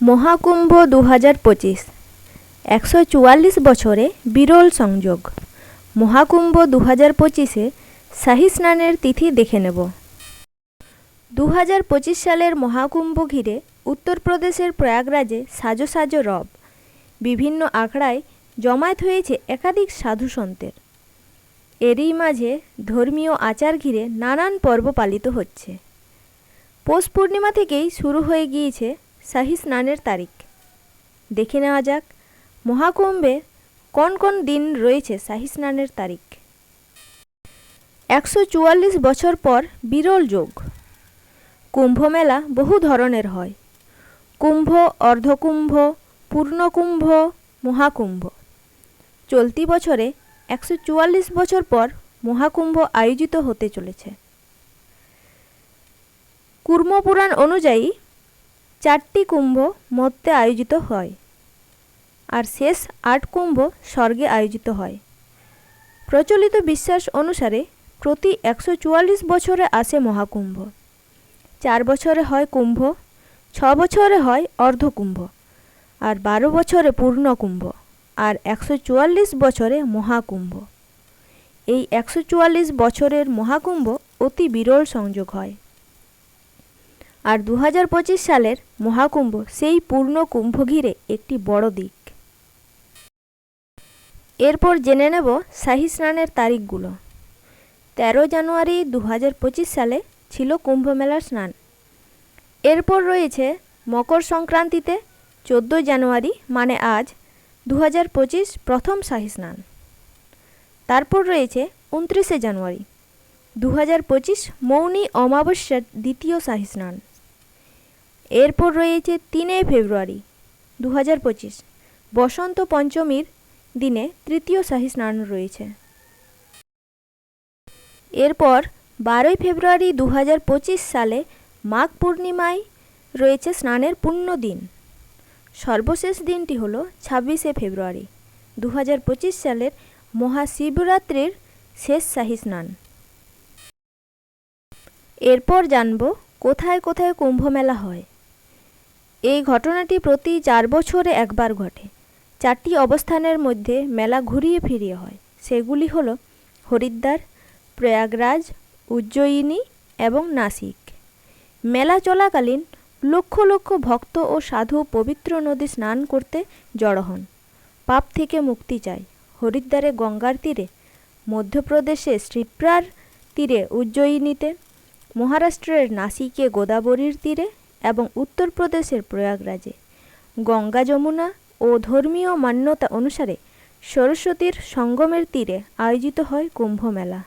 মহাকুম্ভ দু হাজার পঁচিশ। একশো চুয়াল্লিশ বছরে বিরল সংযোগ। মহাকুম্ভ দু হাজার পঁচিশে শাহী স্নানের তিথি দেখে নেব। দু হাজার পঁচিশ সালের মহাকুম্ভ ঘিরে উত্তরপ্রদেশের প্রয়াগরাজে সাজো সাজো রব। বিভিন্ন আখড়ায় জমায়েত হয়েছে একাধিক সাধু সন্তের। এরই মাঝে ধর্মীয় আচার ঘিরে নানান পর্ব পালিত হচ্ছে। পৌষ পূর্ণিমা থেকেই শুরু হয়ে গিয়েছে শাহী স্নানের তারিখ। দেখে নেওয়া যাক, মহাকুম্ভে কোন কোন দিন রয়েছে শাহী স্নানের তারিখ। একশো চুয়াল্লিশ বছর পর বিরল যোগ। কুম্ভ মেলা বহু ধরনের হয়। কুম্ভ, অর্ধকুম্ভ, পূর্ণকুম্ভ, মহাকুম্ভ। চলতি বছরে একশো চুয়াল্লিশ বছর পর মহাকুম্ভ আয়োজিত হতে চলেছে। কুর্মপুরাণ অনুযায়ী চারটি কুম্ভ মধ্যে আয়োজিত হয় আর শেষ আট কুম্ভ স্বর্গে আয়োজিত হয়। প্রচলিত বিশ্বাস অনুসারে প্রতি একশো চুয়াল্লিশ বছরে আসে মহাকুম্ভ। চার বছরে হয় কুম্ভ, ছ বছরে হয় অর্ধকুম্ভ আর বারো বছরে পূর্ণকুম্ভ আর একশো চুয়াল্লিশ বছরে মহাকুম্ভ। এই একশো চুয়াল্লিশ বছরের মহাকুম্ভ অতি বিরল সংযোগ হয়। আর দু হাজার পঁচিশ সালের মহাকুম্ভ, সেই পূর্ণ কুম্ভ ঘিরে একটি বড় দিক। এরপর জেনে নেব শাহী স্নানের তারিখগুলো। তেরো জানুয়ারি দু হাজার পঁচিশ সালে ছিল কুম্ভ মেলার স্নান। এরপর রয়েছে মকর সংক্রান্তিতে চোদ্দোই জানুয়ারি মানে আজ দু হাজার পঁচিশ প্রথম শাহী স্নান। তারপর রয়েছে উনত্রিশে জানুয়ারি দু হাজার পঁচিশ মৌনী অমাবস্যার দ্বিতীয় শাহী স্নান। এরপর রয়েছে তিনই ফেব্রুয়ারি দু হাজার পঁচিশ। বসন্ত পঞ্চমীর দিনে তৃতীয় শাহী স্নান রয়েছে। এরপর বারোই ফেব্রুয়ারি দু হাজার পঁচিশ সালে মাঘ পূর্ণিমায় রয়েছে স্নানের পূর্ণ দিন। সর্বশেষ দিনটি হল ছাব্বিশে ফেব্রুয়ারি দু হাজার পঁচিশ সালের মহাশিবরাত্রির শেষ শাহী স্নান। এরপর জানব কোথায় কোথায় কুম্ভ মেলা হয়। এই ঘটনাটি প্রতি চার বছরে একবার ঘটে। চারটি অবস্থানের মধ্যে মেলা ঘুরিয়ে ফিরিয়ে হয়। সেগুলি হলো হরিদ্বার, প্রয়াগরাজ, উজ্জয়িনী এবং নাসিক। মেলা চলাকালীন লক্ষ লক্ষ ভক্ত ও সাধু পবিত্র নদী স্নান করতে জড়ো হন। পাপ থেকে মুক্তি চায় হরিদ্বারে গঙ্গার তীরে, মধ্যপ্রদেশে শ্রীপ্রার তীরে উজ্জয়িনীতে, মহারাষ্ট্রের নাসিকে গোদাবরীর তীরে এবং উত্তরপ্রদেশের প্রয়াগরাজে। গঙ্গা যমুনা ও ধর্মীয় মান্যতা অনুসারে সরস্বতীর সঙ্গমের তীরে আয়োজিত হয় কুম্ভ মেলা।